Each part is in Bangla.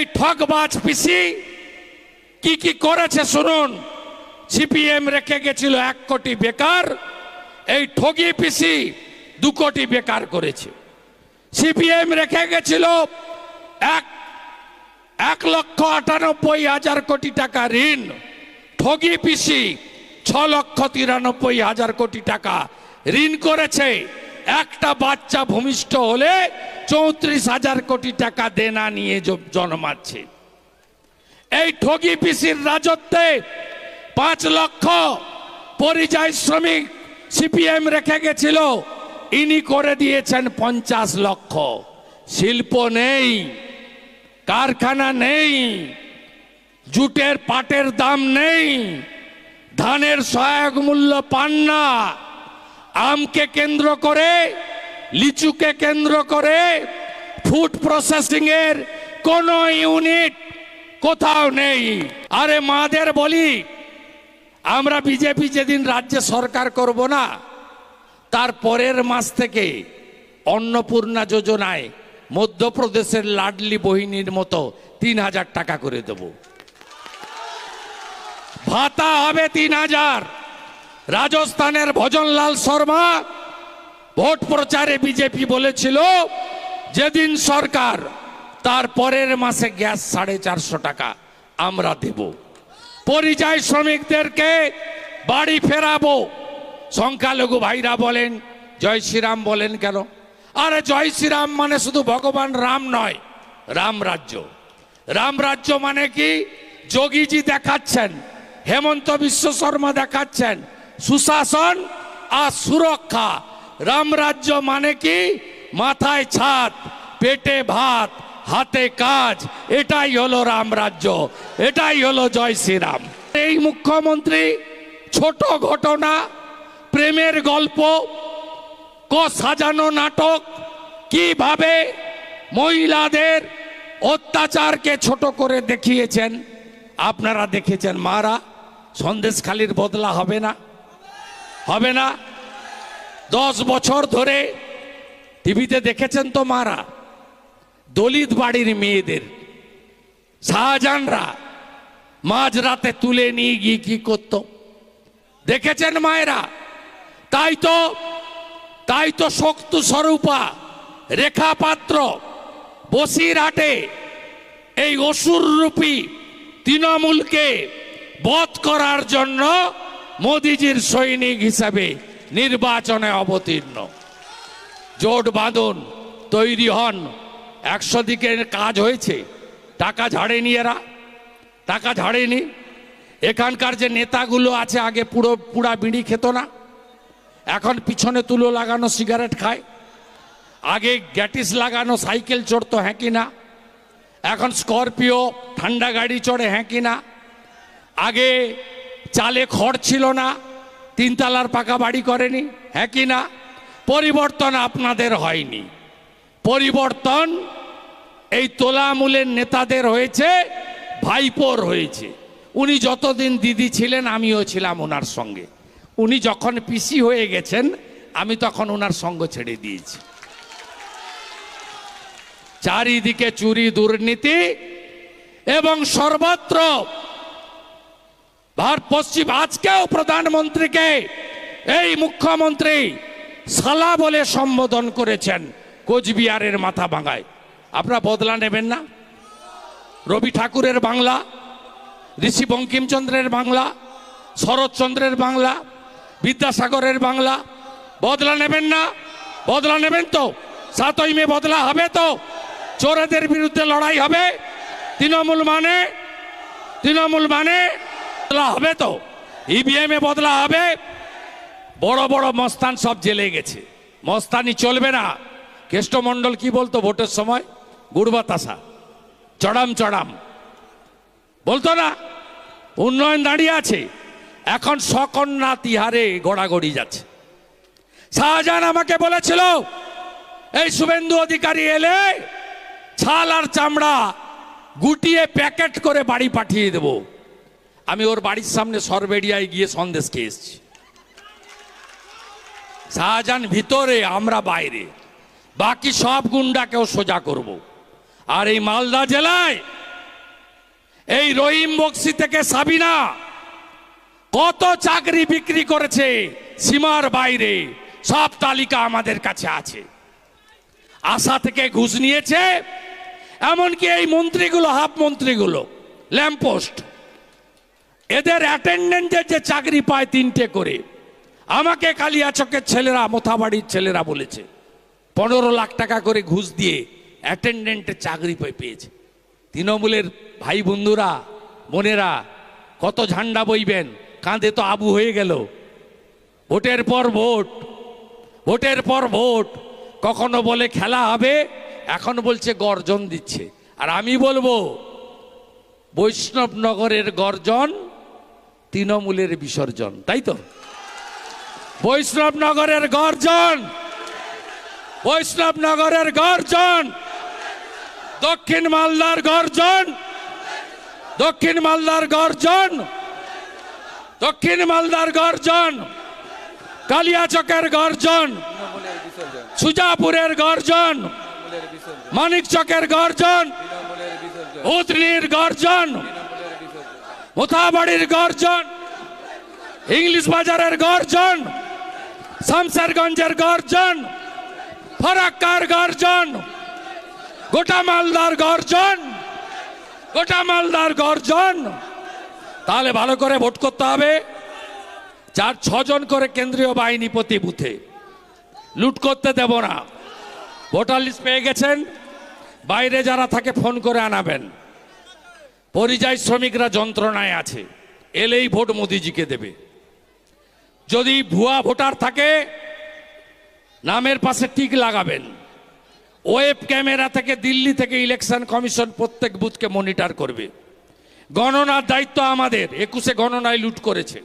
এই ঠকবাজ পিসি কি কি করেছে শুনুন। সিপিএম রেখে গেছিল এক কোটি বেকার, এই ঠগি পিসি দু কোটি বেকার করেছে। সিপিএম রেখে গেছিল এক এক লক্ষ আটানব্বই হাজার কোটি টাকা ঋণ। ঠগি পিসি ছ লক্ষ তিরানব্বই হাজার কোটি টাকা ঋণ করেছে। একটা বাচ্চা ভূমিষ্ঠ হলে চৌত্রিশ হাজার কোটি টাকা দেনা নিয়ে জন্মাচ্ছে এই ঠগি পিসির রাজত্বে পাঁচ লক্ষ পরিযায়ী শ্রমিক সিপিএম রেখে গেছিল। ইনি করে দিয়েছেন পঞ্চাশ লক্ষ। শিল্প নেই, কারখানা নেই, জুটের পাটের দাম নেই, ধানের সহায়ক মূল্য পান না। আমকে কেন্দ্র করে, লিচুকে কেন্দ্র করে ফুড প্রসেসিং এর কোন ইউনিট কোথাও নেই। আরে মাদের বলি, আমরা বিজেপি যেদিন রাজ্যে সরকার করব না, তার পরের মাস থেকে অন্নপূর্ণা যোজনায় মধ্যপ্রদেশের লাডলি বহিনীর মতো তিন হাজার টাকা করে দেব। ভাতা হবে তিন হাজার। রাজস্থানের ভজনলাল শর্মা ভোট প্রচারে বিজেপি বলেছিল, যেদিন সরকার, তার পরের মাসে গ্যাস সাড়ে চারশো টাকা আমরা দেব। পরিযায়ী শ্রমিকদেরকে বাড়ি ফেরাবো। সংখ্যালঘু ভাইরা বলেন, জয় শ্রীরাম বলেন কেন? আরে জয় শ্রীরাম মানে শুধু ভগবান রাম নয়, রাম রাজ্য। রাম রাজ্য মানে কি? যোগীজি দেখাচ্ছেন, হেমন্ত বিশ্ব শর্মা দেখাচ্ছেন সুশাসন আর সুরক্ষা। রাম রাজ্য মানে কি? মাথায় ছাদ, পেটে ভাত, হাতে কাজ, এটাই হলো রাম রাজ্য, এটাই হলো জয় শ্রীরাম। এই মুখ্যমন্ত্রী, ছোট ঘটনা, প্রেমের গল্প, ক সাজানো নাটক, কীভাবে মহিলাদের অত্যাচারকে ছোট করে দেখিয়েছেন, আপনারা দেখেছেন মারা, সন্দেশখালির বদলা হবে না। হবে না। দশ বছর ধরে টিভিতে দেখেছেন তো মারা, দলিত বাড়ির মেয়েদের, শাহজাহানরা মাঝ রাতে তুলে নিয়ে গিয়ে কি করত? দেখেছেন মায়েরা? তাই তো তাই তো শক্ত স্বরূপা রেখা পাত্র বসিরহাটে এই অসুররূপী তৃণমূলকে বধ করার জন্য মোদিজির সৈনিক হিসাবে নির্বাচনে অবতীর্ণ। জোট বাঁধন তৈরি হন। একশো দিকের কাজ হয়েছে। টাকা ঝাড়েনি এরা। টাকা ঝাড়েনি। এখানকার যে নেতাগুলো আছে, আগে পুরো, পুরা বিড়ি খেত না। এখন পিছনে তুলো লাগানো সিগারেট খায়। আগে গ্যাটিস লাগানো সাইকেল চড়তো হ্যাঁ কি না? এখন স্করপিও ঠান্ডা গাড়ি চড়ে হ্যাঁ কি না? আগে চালে খড় ছিল না, তিনতলার পাকা বাড়ি করেনি হ্যাঁ কি না? পরিবর্তন আপনাদের হয়নি। পরিবর্তন এই তোলামূলের নেতাদের হয়েছে, ভাইপোর হয়েছে। উনি যতদিন দিদি ছিলেন, আমিও ছিলাম ওনার সঙ্গে। উনি যখন পিসি হয়ে গেছেন, আমি তখন ওনার সঙ্গ ছেড়ে দিয়েছি। চারিদিকে চুরি দুর্নীতি এবং সর্বত্র ভারত পশ্চিম আজকেও প্রধানমন্ত্রীকে এই মুখ্যমন্ত্রী সালা বলে সম্বোধন করেছেন কোচবিহারের মাথা ভাঙায়। আপনারা বদলা নেবেন না? রবি ঠাকুরের বাংলা, ঋষি বঙ্কিমচন্দ্রের বাংলা শরৎচন্দ্রের বাংলা, বিদ্যাসাগরের বাংলা, বদলা নেবেন না? বদলা নেবেন তো? সাতই মে বদলা হবে তো? চোরেদের বিরুদ্ধে লড়াই হবে? তৃণমূল মানে? তৃণমূল মানে বদলা হবে তো? ইভিএম এ বদলা হবে? বড় বড় মস্তান সব জেলে গেছে। মস্তানি চলবে না। কেষ্টমণ্ডল কি বলতো ভোটের সময়? গুড় বাতাসা চড়াম চড়াম। বলতো না, উন্নয়ন দাঁড়িয়ে আছে। এখন সকন্যা তিহারে গড়াগড়ি যাচ্ছে। শাহজাহান আমাকে বলেছিল, এই শুভেন্দু অধিকারী এলে ছাল আর চামড়া গুটিয়ে প্যাকেট করে বাড়ি পাঠিয়ে দেব। আমি ওর বাড়ির সামনে সরবেড়িয়ায় গিয়ে সন্দেশ খেয়ে এসেছি। শাহজাহান ভিতরে, আমরা বাইরে। বাকি সব গুন্ডাকেও সোজা করব। আর এই মালদা জেলায় এই রহিম বক্সি থেকে সাবিনা কত চাকরি বিক্রি করেছে সীমার বাইরে, সব তালিকা আমাদের কাছে আছে। আশা থেকে ঘুষ নিয়েছে, এমনকি এই মন্ত্রীগুলো, হাফ মন্ত্রীগুলো ল্যাম্পোস্ট এদের অ্যাটেন্ডেন্টের যে চাকরি পায় তিনটে করে, আমাকে কালিয়াচকের ছেলেরা, মোথাবাড়ির ছেলেরা বলেছে, পনেরো লাখ টাকা করে ঘুষ দিয়ে অ্যাটেন্ডেন্টের চাকরি পেয়ে- পেয়েছে। তৃণমূলের ভাই বন্ধুরা, বোনেরা, কত ঝান্ডা বইবেন, কাঁধে তো আবু হয়ে গেল। ভোটের পর ভোট, ভোটের পর ভোট, কখনো বলে খেলা হবে, এখন বলছে গর্জন দিচ্ছে। আর আমি বলব, বৈষ্ণবনগরের গর্জন তৃণমূলের বিসর্জন, তাই তো? বৈষ্ণবনগরের গর্জন বৈষ্ণবনগরের গর্জন, দক্ষিণ মালদার গর্জন, দক্ষিণ মালদার গর্জন, দক্ষিণ মালদার গর্জন, কালিয়াচকের গর্জন, সুজাপুরের গর্জন তৃণমূলের বিসর্জন মানিক চকের গর্জন উতনির গর্জন বিসর্জন গর্জন, ইংলিশ বাজারের গর্জন, শামসারগঞ্জের গর্জন, ফরাক্কার গর্জন, গোটা মালদার গর্জন, গোটা মালদার গর্জন। তাহলে ভালো করে ভোট করতে হবে। চার, ছজন করে কেন্দ্রীয় বাহিনী প্রতি বুথে। লুট করতে দেব না। ভোটার লিস্ট পেয়ে গেছেন। বাইরে যারা থাকে ফোন করে আনাবেন। পরিযায়ী শ্রমিকরা যন্ত্রণায় আছে। এলেই ভোট মোদিজিকে দেবে। যদি ভুয়া ভোটার থাকে, নামের পাশে টিক লাগাবেন। ওয়েব ক্যামেরা থেকে দিল্লি থেকে ইলেকশন কমিশন প্রত্যেক বুথকে মনিটর করবে। গণনার দায়িত্ব আমাদের, একুশে গণনায় লুট করেছে।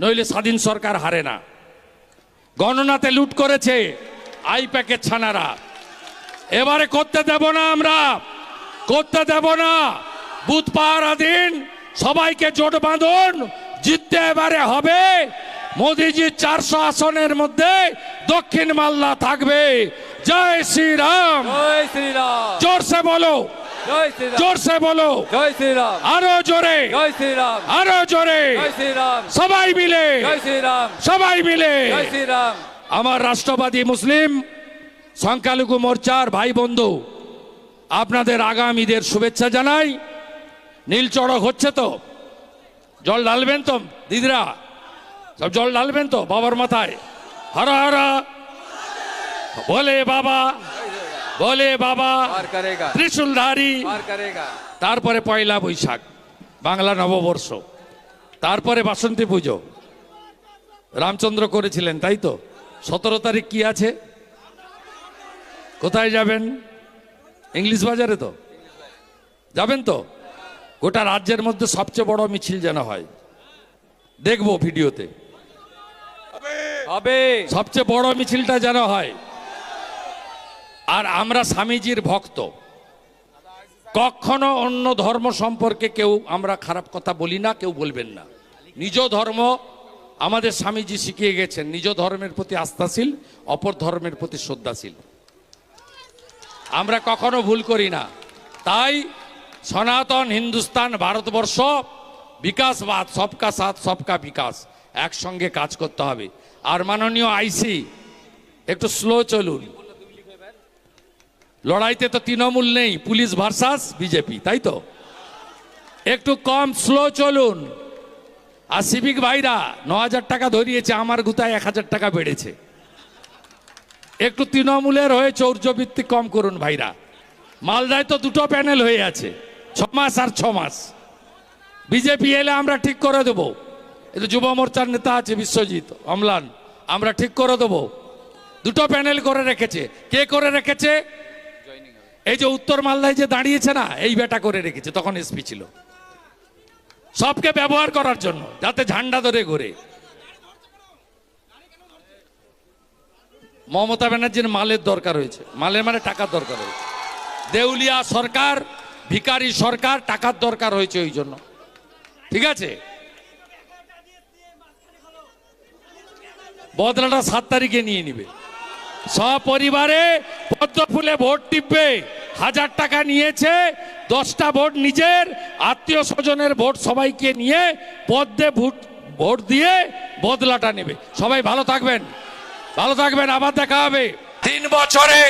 নইলে স্বাধীন সরকার হারে না। গণনাতে লুট করেছে আই প্যাকেট ছানারা। এবারে করতে দেব না আমরা। করতে দেব না। বুথ পাহারা দিন সবাইকে জোট বাঁধুন জিততে এবারে হবে। মোদিজির চারশো আসনের মধ্যে দক্ষিণ মালদা থাকবে। জয় শ্রীরাম। জয় শ্রীরাম। জোরসে বলো। জোরসে বলো। জয় শ্রীরাম। আরও জোরে। জয় শ্রীরাম। আরও জোরে। জয় শ্রীরাম। সবাই মিলে। জয় শ্রীরাম। সবাই মিলে। জয় শ্রীরাম। আমার রাষ্ট্রবাদী মুসলিম সংখ্যালঘু মোর্চার ভাই বন্ধু আপনাদের আগামীদের শুভেচ্ছা জানাই। নীল চড়ক হচ্ছে তো। জল ঢালবেন তো দিদিরা। সব জল ঢালবেন তো বাবার মাথায়। হরা হরা। বলে বাবা বলে বাবা। ত্রিশূলধারী। তারপরে পয়লা বৈশাখ বাংলা নববর্ষ। তারপরে বাসন্তী পুজো। রামচন্দ্র করেছিলেন তাই তো? সতেরো তারিখ কি আছে? কোথায় যাবেন? ইংলিশ বাজারে তো? যাবেন তো? গোটা রাজ্যের মধ্যে সবচেয়ে বড় মিছিল যেন হয়। দেখব ভিডিওতে। হবে। সবচেয়ে বড় মিছিলটা যেন হয়। আর আমরা স্বামীজির ভক্ত। কখনো অন্য ধর্ম সম্পর্কে কেউ আমরা খারাপ কথা বলি না কেউ বলবেন না। নিজ ধর্ম আমাদের স্বামীজি শিখিয়ে গেছেন নিজ ধর্মের প্রতি আস্থাশীল অপর ধর্মের প্রতি শ্রদ্ধাশীল। আমরা কখনো ভুল করি না। তাই সনাতন হিন্দুস্তান ভারতবর্ষ, বিকাশবাদ, সবকা সাথ, সবকা বিকাশ, একসঙ্গে কাজ করতে হবে। আর মাননীয় আইসি, একটু স্লো চলুন। লড়াইতে তো তৃণমূল নেই, পুলিশ ভার্সাস বিজেপি, তাই তো? একটু কম স্লো চলুন। আর সিভিক ভাইরা, ন হাজার টাকা ধরিয়েছে, আমার গুতায় এক হাজার টাকা বেড়েছে। একটু তৃণমূলের হয়ে চৌর্যবৃত্তি কম করুন ভাইরা। মালদায় তো দুটো প্যানেল হয়ে আছে। ছ মাস আর ছমাস। বিজেপি এলে আমরা ঠিক করে দেবো। তো যুব মোর্চার নেতা আছে বিশ্বজিৎ, অমলান, আমরা ঠিক করে দেবো। দুটো প্যানেল করে রেখেছে। কে করে রেখেছে? এই যে উত্তর মালদায় যে দাঁড়িয়েছে না, এই বেটা করে রেখেছে, তখন এসপি ছিল। সবকে ব্যবহার করার জন্য, যাতে ঝান্ডা ধরে ঘুরে। মমতা ব্যানার্জির মালের দরকার হয়েছে। মালের মানে টাকার দরকার হয়েছে। দেউলিয়া সরকার ভিকারি সরকার টাকার দরকার হয়েছে ওই জন্য। ঠিক আছে? বদলাটা সাত তারিখে নিয়ে নিবে। সপরিবারে পদ্ম ফুলে ভোট টিপবে, হাজার টাকা নিয়েছে, দশটা ভোট নিজের, আত্মীয় স্বজনের ভোট সবাইকে নিয়ে পদ্মে ভোট ভোট দিয়ে বদলাটা নেবে। সবাই ভালো থাকবেন। ভালো থাকবেন, আবার দেখা হবে। তিন বছরে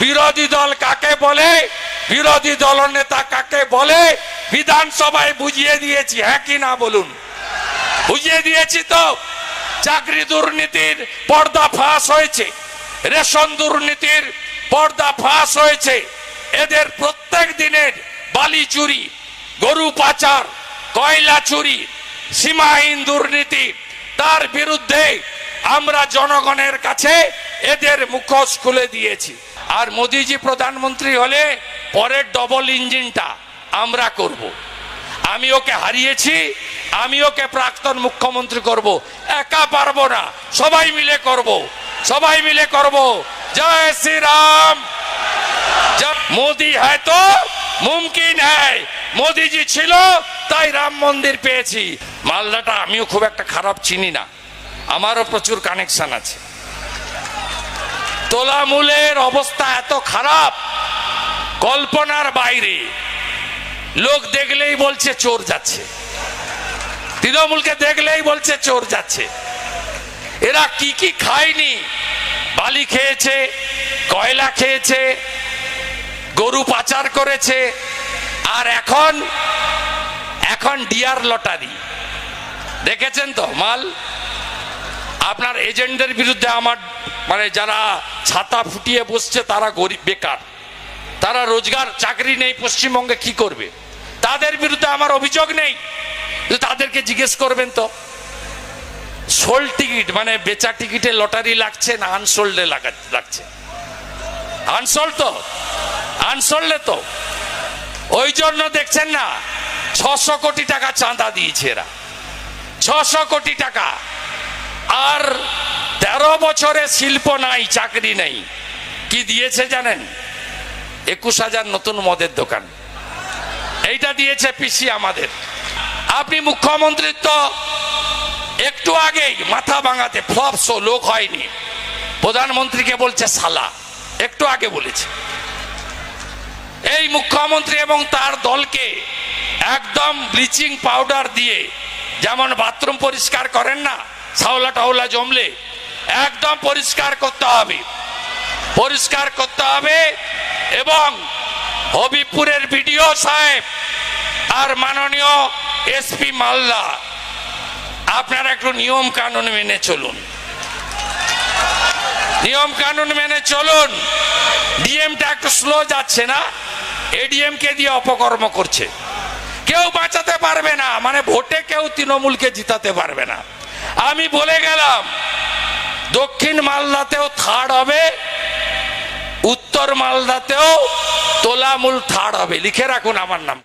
বিরোধী দল কাকে বলে? বিরোধী দল নেতা কাকে বলে? বিধানসভায় বুঝিয়ে দিয়েছি হ্যাঁ কি না বলুন? বুঝিয়ে দিয়েছি তো। চাকরি দুর্নীতির পর্দা ফাঁস হয়েছে। রেশন দুর্নীতির পর্দা ফাঁস হয়েছে। এদের প্রত্যেক দিনের বালি চুরি, গরু পাচার, কয়লা চুরি, সীমাহীন দুর্নীতি, তার বিরুদ্ধে আমরা জনগণের কাছে এদের মুখোশ খুলে দিয়েছি আর মোদিজি প্রধানমন্ত্রী হলে পরের ডবল ইঞ্জিনটা আমরা করব। আমি ওকে হারিয়েছি, আমি ওকে প্রাক্তন মুখ্যমন্ত্রী করব। একা পারব না, সবাই মিলে করব। সবাই মিলে করব। জয় শ্রীরাম মোদি হ্যাঁ তো মুমকিন হ্যায় মোদিজি ছিল, তাই রাম মন্দির পেয়েছি মালদাটা আমিও খুব একটা খারাপ চিনি না আমারও প্রচুর কানেকশন আছে। তোলামূলের অবস্থা এত খারাপ, কল্পনার বাইরে। লোক দেখলেই বলছে চোর যাচ্ছে। তৃণমূলকে দেখলেই বলছে চোর যাচ্ছে। এরা কি কি খায়নি? বালি খেয়েছে, কয়লা খেয়েছে, গরু পাচার করেছে, আর এখন এখন ডিয়ার লটারি। দেখেছেন তো, মাল? আপনার এজেন্টের বিরুদ্ধে আমার মানে যারা ছাতা ফুটিয়ে বসছে, তারা গরিব, বেকার। তারা রোজগার, চাকরি নেই, পশ্চিমবঙ্গে কি করবে? তাদের বিরুদ্ধে আমার অভিযোগ নেই। তাদেরকে জিজ্ঞেস করবেন তো। সোল টিকিট মানে বেচা টিকিটে লটারি লাগছে না আনসোল্ডে লাগছে? আনসোল্ড তো, আনসোল্ডে তো। ওই জন্য দেখছেন না, ছশো কোটি টাকা চাঁদা দিয়েছে এরা। ছশো কোটি টাকা। আর তেরো বছরে শিল্প নাই, চাকরি নেই। কি দিয়েছে জানেন? একুশ হাজার নতুন মদের দোকান। এইটা দিয়েছে পিসি আমাদের। আপনি মুখ্যমন্ত্রী তো একটু আগেই মাথা ভাঙাতে ফ্লপ শো লোক হয়নি। প্রধানমন্ত্রীকে বলছে সালা, একটু আগে বলেছে। এই মুখ্যমন্ত্রী এবং তার দলকে একদম ব্লিচিং পাউডার দিয়ে যেমন বাথরুম পরিষ্কার করেন না সাওলা টাওলা জমলে একদম পরিষ্কার করতে হবে। পরিষ্কার করতে হবে এবং হবিপুরের বিডিও সাহেব আর মাননীয় এসপি মালদা, আপনারা একটু নিয়ম কানুন মেনে চলুন। নিয়ম কানুন মেনে চলুন। ডিএমটা একটু স্লো যাচ্ছে না এডিএম কে দিয়ে অপকর্ম করছে। কেউ বাঁচাতে পারবে না মানে ভোটে কেউ তৃণমূলকে জিতাতে পারবে না। আমি বলে গেলাম, দক্ষিণ মালদাতেও থার্ড হবে, উত্তর মালদাতেও তোলামূল থার্ড হবে। লিখে রাখুন আমার নাম।